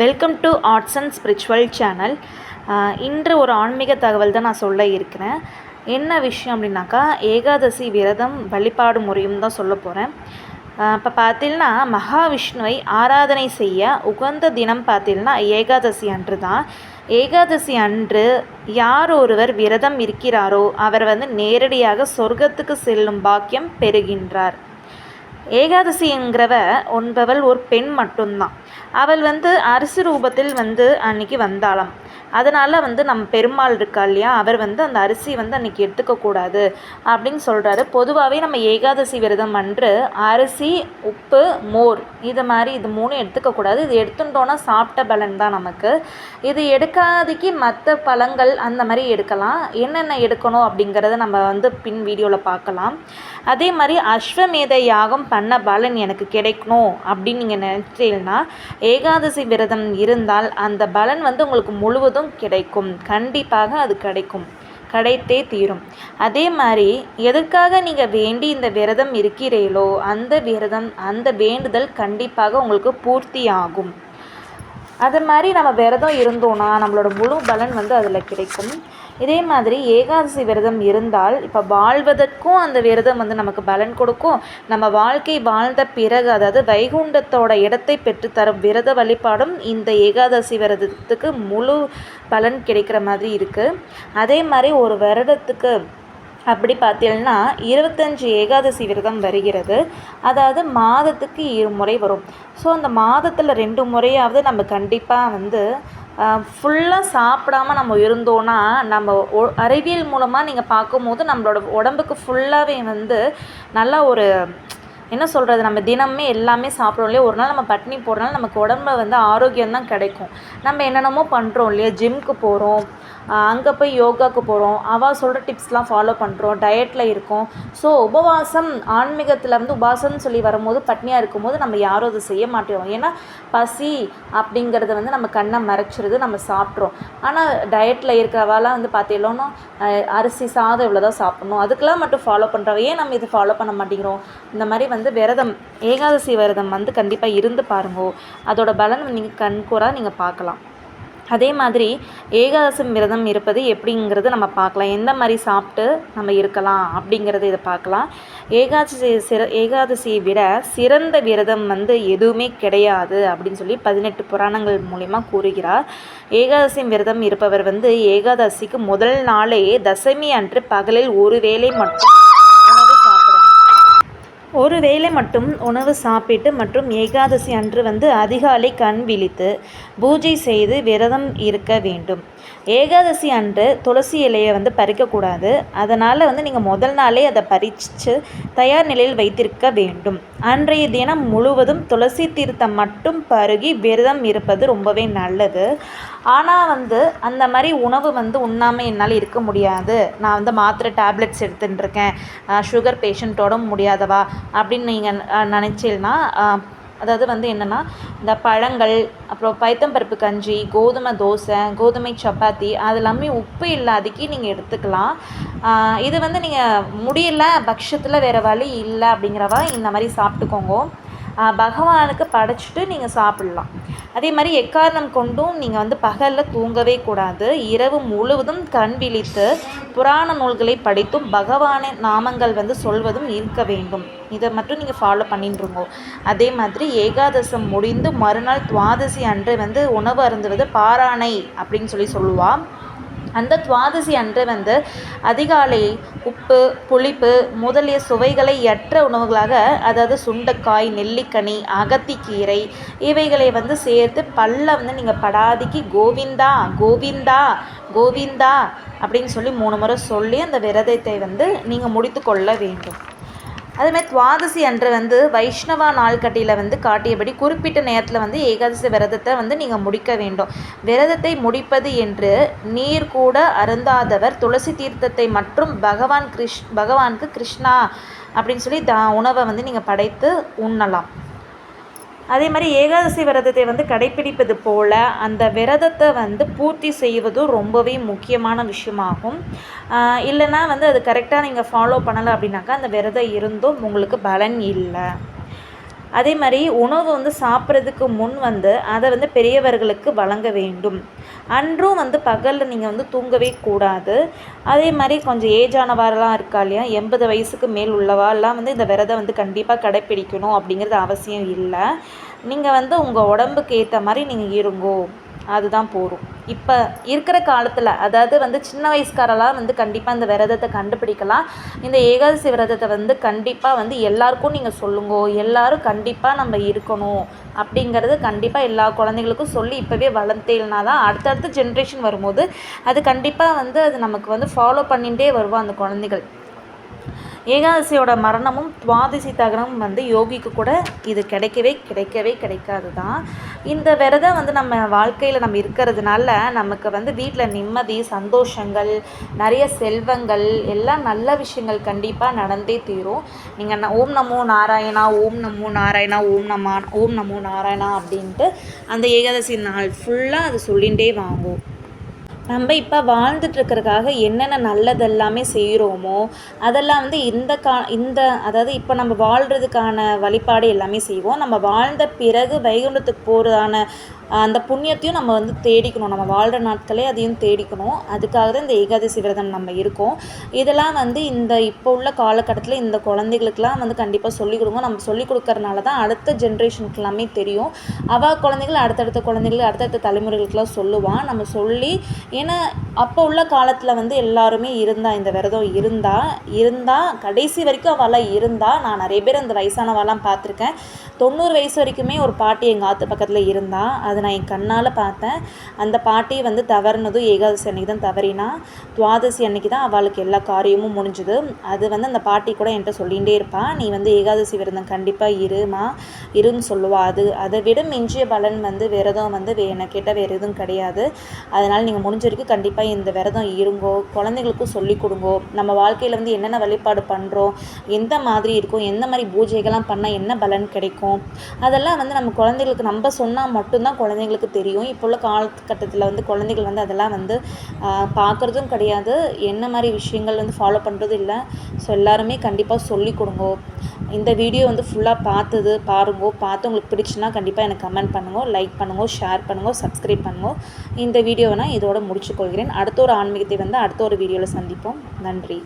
Welcome to arts and spiritual channel இன்று ஒரு ஆன்மீக தகவல் தான் நான் சொல்ல இருக்கிறேன். என்ன விஷயம் அப்படின்னாக்கா ஏகாதசி விரதம் வழிபாடு முறையும் தான் சொல்ல போகிறேன் இப்போ பார்த்தீங்கன்னா மகாவிஷ்ணுவை ஆராதனை செய்ய உகந்த தினம் பார்த்தீங்கன்னா ஏகாதசி அன்று தான். ஏகாதசி அன்று யார் ஒருவர் விரதம் இருக்கிறாரோ அவர் வந்து நேரடியாக சொர்க்கத்துக்கு செல்லும் பாக்கியம் பெறுகின்றார். ஏகாதசிங்கிறவ ஒன்பவள் ஒரு பெண் மட்டும்தான். அவள் வந்து அரிசி ரூபத்தில் வந்து அன்னைக்கு வந்தாளாம். அதனால் வந்து நம்ம பெருமாள் இருக்கா இல்லையா? அவர் வந்து அந்த அரிசி வந்து அன்றைக்கி எடுத்துக்கக்கூடாது அப்படின்னு சொல்கிறாரு பொதுவாகவே நம்ம ஏகாதசி விரதம் அன்று அரிசி உப்பு மோர் இது மாதிரி இது மூணும் எடுத்துக்கக்கூடாது இது எடுத்துட்டோன்னா சாப்பிட்ட பலன் தான் நமக்கு. இது எடுக்காதக்கு மற்ற பழங்கள் அந்த மாதிரி எடுக்கலாம். என்னென்ன எடுக்கணும் அப்படிங்கிறத நம்ம வந்து பின் வீடியோவில் பார்க்கலாம். அதே மாதிரி அஸ்வமேத யாகம் பண்ண பலன் எனக்கு கிடைக்கணும் அப்படின்னு நீங்கள் நினச்சிங்கன்னா ஏகாதசி விரதம் இருந்தால் அந்த பலன் வந்து உங்களுக்கு முழுவதும் கிடைக்கும். கண்டிப்பாக அது கிடைக்கும். கிடைத்தே தீரும். அதே மாதிரி எதற்காக நீங்கள் வேண்டி இந்த விரதம் இருக்கிறீர்களோ அந்த விரதம் அந்த வேண்டுதல் கண்டிப்பாக உங்களுக்கு பூர்த்தி ஆகும் அது மாதிரி நம்ம விரதம் இருந்தோன்னா நம்மளோட முழு பலன் வந்து அதில் கிடைக்கும். இதே மாதிரி ஏகாதசி விரதம் இருந்தால் இப்போ வாழ்வதற்கும் அந்த விரதம் வந்து நமக்கு பலன் கொடுக்கும். நம்ம வாழ்க்கை வாழ்ந்த பிறகு அதாவது வைகுண்டத்தோட இடத்தை பெற்றுத்தரும் விரத வழிபாடும் இந்த ஏகாதசி விரதத்துக்கு முழு பலன் கிடைக்கிற மாதிரி இருக்குது அதே மாதிரி ஒரு வருடத்துக்கு அப்படி பார்த்தீங்கன்னா இருபத்தஞ்சி ஏகாதசி விரதம் வருகிறது. அதாவது மாதத்துக்கு இரு முறை வரும். ஸோ அந்த மாதத்தில் ரெண்டு முறையாவது நம்ம கண்டிப்பாக வந்து ஃபுல்லாக சாப்பிடாம நம்ம இருந்தோன்னா நம்ம ஒ அறிவியல் மூலமாக நீங்கள் பார்க்கும்போது நம்மளோட உடம்புக்கு ஃபுல்லாகவே வந்து நல்லா ஒரு என்ன சொல்கிறது நம்ம தினமே எல்லாமே சாப்பிட்றோம் இல்லையா? ஒரு நாள் நம்ம பட்னி போடுறனால நமக்கு உடம்புல வந்து ஆரோக்கியம் தான் கிடைக்கும். நம்ம என்னென்னமோ பண்ணுறோம் இல்லையா? ஜிம்க்கு போகிறோம் அங்கே போய் யோகாவுக்கு போகிறோம் அவள் சொல்கிற டிப்ஸ்லாம் ஃபாலோ பண்ணுறோம் டயட்டில் இருக்கோம். ஸோ உபவாசம் ஆன்மீகத்தில் வந்து உபாசம்னு சொல்லி வரும்போது பட்னியாக இருக்கும்போது நம்ம யாரும் அதை செய்ய மாட்டோம். ஏன்னா பசி அப்படிங்கிறது வந்து நம்ம கண்ணை மறைச்சிருது நம்ம சாப்பிட்றோம். ஆனால் டயட்டில் இருக்கிறவாலாம் வந்து பார்த்தீங்கன்னா அரிசி சாதம் இவ்வளோ தான் சாப்பிட்ணும். அதுக்கெல்லாம் மட்டும் ஃபாலோ பண்ணுறவ ஏன் நம்ம இதை ஃபாலோ பண்ண மாட்டேங்கிறோம்? இந்த மாதிரி வந்து வந்து விரதம் ஏகாதசி விரதம் வந்து கண்டிப்பாக இருந்து பாருங்கோ. அதோட பலன் நீங்கள் கண்கூறாக நீங்கள் பார்க்கலாம். அதே மாதிரி ஏகாதசி விரதம் இருப்பது எப்படிங்கிறது நம்ம பார்க்கலாம். எந்த மாதிரி சாப்பிட்டு நம்ம இருக்கலாம் அப்படிங்கிறது இதை பார்க்கலாம். ஏகாதசி சிற ஏகாதசியை விட சிறந்த விரதம் வந்து எதுவுமே கிடையாது அப்படின்னு சொல்லி பதினெட்டு புராணங்கள் மூலிமா கூறுகிறார். ஏகாதசி விரதம் இருப்பவர் வந்து ஏகாதசிக்கு முதல் நாளே தசமி அன்று பகலில் ஒரு வேளை மட்டும் ஒரு வேளை மட்டும் உணவு சாப்பிட்டு மற்றும் ஏகாதசி அன்று வந்து அதிகாலை கண் விழித்து பூஜை செய்து விரதம் இருக்க வேண்டும். ஏகாதசி அன்று துளசி இலையை வந்து பறிக்கக்கூடாது. அதனால் வந்து நீங்கள் முதல் நாளே அதை பறித்து தயார் நிலையில் வைத்திருக்க வேண்டும். அன்றைய தினம் முழுவதும் துளசி தீர்த்தம் மட்டும் பருகி விரதம் இருப்பது ரொம்பவே நல்லது. ஆனால் வந்து அந்த மாதிரி உணவு வந்து உண்ணாமல் என்னால் இருக்க முடியாது. நான் வந்து மாத்திரை டேப்லெட்ஸ் எடுத்துட்டுருக்கேன். சுகர் பேஷண்ட்டோட முடியாதவா? அப்படின்னு நீங்கள் நினச்சிங்கன்னா அதாவது வந்து என்னென்னா இந்த பழங்கள் அப்புறம் பைத்தம்பருப்பு கஞ்சி கோதுமை தோசை கோதுமை சப்பாத்தி அது எல்லாமே உப்பு இல்லாதக்கி நீங்கள் எடுத்துக்கலாம். இது வந்து நீங்கள் முடியல பட்சத்தில் வேறு வழி இல்லை அப்படிங்கிறவா இந்த மாதிரி சாப்பிட்டுக்கோங்க. பகவானுக்கு படைச்சிட்டு நீங்கள் சாப்பிட்லாம். அதே மாதிரி எக்காரணம் கொண்டும் நீங்கள் வந்து பகலில் தூங்கவே கூடாது. இரவு முழுவதும் கண் விழித்து புராண நூல்களை படித்தும் பகவானின் நாமங்கள் வந்து சொல்வதும் இருக்க வேண்டும். இதை மட்டும் நீங்கள் ஃபாலோ பண்ணிட்டுருங்கோ. அதே மாதிரி ஏகாதசம் முடிந்து மறுநாள் துவாதசி அன்று வந்து உணவு அருந்துவது பாராணை அப்படின்னு சொல்லி சொல்லுவாள் அந்த துவாதசி அன்று வந்து அதிகாலை உப்பு புளிப்பு முதலிய சுவைகளை ஏற்ற உணவுகளாக அதாவது சுண்டைக்காய் நெல்லிக்கனி அகத்திக்கீரை இவைகளை வந்து சேர்த்து பல்ல வந்து நீங்கள் படாதிக்கு கோவிந்தா கோவிந்தா கோவிந்தா அப்படின்னு சொல்லி மூணு முறை சொல்லி அந்த விரதத்தை வந்து நீங்கள் முடித்து கொள்ள வேண்டும். அதுமாதிரி துவாதசி அன்று வந்து வைஷ்ணவா நாள்கட்டியில் வந்து காட்டியபடி குறிப்பிட்ட நேரத்தில் வந்து ஏகாதசி விரதத்தை வந்து நீங்கள் முடிக்க வேண்டும். விரதத்தை முடிப்பது என்று நீர் கூட அருந்தாதவர் துளசி தீர்த்தத்தை மற்றும் பகவான் கிருஷ் பகவானுக்கு கிருஷ்ணா அப்படின்னு சொல்லி த உணவை வந்து நீங்கள் படைத்து உண்ணலாம். அதே மாதிரி ஏகாதசி விரதத்தை வந்து கடைப்பிடிப்பது போல் அந்த விரதத்தை வந்து பூர்த்தி செய்வதும் ரொம்பவே முக்கியமான விஷயமாகும். இல்லைன்னா வந்து அது கரெக்டாக நீங்கள் ஃபாலோ பண்ணலை அப்படின்னாக்கா அந்த விரதம் இருந்தும் உங்களுக்கு பலன் இல்லை. அதே மாதிரி உணவு வந்து சாப்பிட்றதுக்கு முன் வந்து அதை வந்து பெரியவர்களுக்கு வழங்க வேண்டும். அன்றும் வந்து பகலில் நீங்கள் வந்து தூங்கவே கூடாது. அதே மாதிரி கொஞ்சம் ஏஜானவாரெலாம் இருக்கா இல்லையா? எண்பது வயசுக்கு மேல் உள்ளவாலாம் வந்து இந்த விரதம் வந்து கண்டிப்பாக கடைப்பிடிக்கணும் அப்படிங்கிறது அவசியம் இல்லை. நீங்கள் வந்து உங்கள் உடம்புக்கு ஏற்ற மாதிரி நீங்கள் இருங்கோ. அதுதான் போகும் இப்போ இருக்கிற காலத்தில் அதாவது வந்து சின்ன வயசுக்காரெல்லாம் வந்து கண்டிப்பாக இந்த விரதத்தை கண்டுபிடிக்கலாம். இந்த ஏகாதசி விரதத்தை வந்து கண்டிப்பாக வந்து எல்லாருக்கும் நீங்கள் சொல்லுங்க எல்லாரும் கண்டிப்பாக நம்ம இருக்கணும் அப்படிங்கிறது கண்டிப்பாக எல்லா குழந்தைங்களுக்கும் சொல்லி இப்போவே வளர்த்தேன்னா தான் அடுத்தடுத்த ஜென்ரேஷன் வரும்போது அது கண்டிப்பாக வந்து அது நமக்கு வந்து ஃபாலோ பண்ணிகிட்டே வருவோம் அந்த குழந்தைகள். ஏகாதசியோட மரணமும் துவாதசி தகனமும் வந்து யோகிக்கு கூட இது கிடைக்கவே கிடைக்கவே கிடைக்காது தான் இந்த விரதம் வந்து நம்ம வாழ்க்கையில் நம்ம இருக்கிறதுனால நமக்கு வந்து வீட்டில் நிம்மதி சந்தோஷங்கள் நிறைய செல்வங்கள் எல்லாம் நல்ல விஷயங்கள் கண்டிப்பாக நடந்தே தீரும். நீங்கள் ஓம் நமோ நாராயணா ஓம் நமோ நாராயணா ஓம் நமா ஓம் நமோ நாராயணா அப்படின்ட்டு அந்த ஏகாதசி நாள் ஃபுல்லாக அது சொல்லிகிட்டே வாங்கும். நம்ம இப்போ வாழ்ந்துட்டுருக்கறதுக்காக என்னென்ன நல்லதெல்லாமே செய்கிறோமோ அதெல்லாம் வந்து இந்த கா இந்த அதாவது இப்போ நம்ம வாழ்கிறதுக்கான வழிபாடு எல்லாமே செய்வோம். நம்ம வாழ்ந்த பிறகு வைகுண்டத்துக்கு போகிறதான அந்த புண்ணியத்தையும் நம்ம வந்து தேடிக்கணும். நம்ம வாழ்கிற நாட்களே அதையும் தேடிக்கணும். அதுக்காக தான் இந்த ஏகாதசி விரதம் நம்ம இருக்கோம். இதெல்லாம் வந்து இந்த இப்போ உள்ள காலகட்டத்தில் இந்த குழந்தைகளுக்கெல்லாம் வந்து கண்டிப்பாக சொல்லிக் கொடுங்க. நம்ம சொல்லிக் கொடுக்கறனால தான் அடுத்த ஜென்ரேஷனுக்கு எல்லாமே தெரியும். அவள் குழந்தைகள் அடுத்தடுத்த குழந்தைகள் அடுத்தடுத்த தலைமுறைகளுக்கெல்லாம் சொல்லுவான் நம்ம சொல்லி ஏன்னா அப்போ உள்ள காலத்தில் வந்து எல்லாருமே இருந்தா இந்த விரதம் இருந்தா இருந்தா கடைசி வரைக்கும் அவளாம் இருந்தா நான் நிறைய பேர் அந்த வயசானவெல்லாம் பார்த்துருக்கேன். தொண்ணூறு வயசு வரைக்குமே ஒரு பாட்டி எங்கள் ஆற்று பக்கத்தில் இருந்தா அது நான் என் கண்ணால் பார்த்தேன். அந்த பாட்டி வந்து தவறுனதும் ஏகாதசி அன்னைக்கு தான் தவறினா துவாதசி அன்னைக்கு தான் அவளுக்கு எல்லா காரியமும் முடிஞ்சுது. அது வந்து அந்த பாட்டி கூட என்கிட்ட சொல்லிகிட்டே இருப்பாள் நீ வந்து ஏகாதசி விரதம் கண்டிப்பாக இருமா இருன்னு சொல்லுவா. அது அதை விட மிஞ்சிய பலன் வந்து விரதம் வந்து வே என்னை கேட்டால் வேறு எதுவும் கிடையாது. அதனால் நீங்கள் முடிஞ்ச வரைக்கும் கண்டிப்பாக இந்த விரதம் இருங்கோ குழந்தைங்களுக்கும் சொல்லிக் கொடுங்கோ. நம்ம வாழ்க்கையில் வந்து என்னென்ன வழிபாடு பண்ணுறோம் எந்த மாதிரி இருக்கும் எந்த மாதிரி பூஜைகள்லாம் பண்ணால் என்ன பலன் கிடைக்கும் அதெல்லாம் வந்து நம்ம குழந்தைகளுக்கு நம்ம சொன்னால் மட்டும்தான் குழந்தைங்களுக்கு தெரியும். இப்போ உள்ள காலகட்டத்தில் வந்து குழந்தைகள் வந்து அதெல்லாம் வந்து பார்க்குறதும் கிடையாது. என்ன மாதிரி விஷயங்கள் வந்து ஃபாலோ பண்ணுறதும் இல்லை. ஸோ எல்லாருமே கண்டிப்பாக சொல்லிக் கொடுங்கோ. இந்த வீடியோ வந்து ஃபுல்லாக பார்த்தது பாருங்கோ. பார்த்து உங்களுக்கு பிடிச்சுன்னா கண்டிப்பாக எனக்கு கமெண்ட் பண்ணுங்க லைக் பண்ணுங்க ஷேர் பண்ணுங்க சப்ஸ்கிரைப் பண்ணுங்க. இந்த வீடியோவை நான் இதோட முடிச்சுக்கொள்கிறேன். அடுத்த ஒரு ஆன்மீகத்தை வந்து அடுத்த ஒரு வீடியோவில் சந்திப்போம். நன்றி.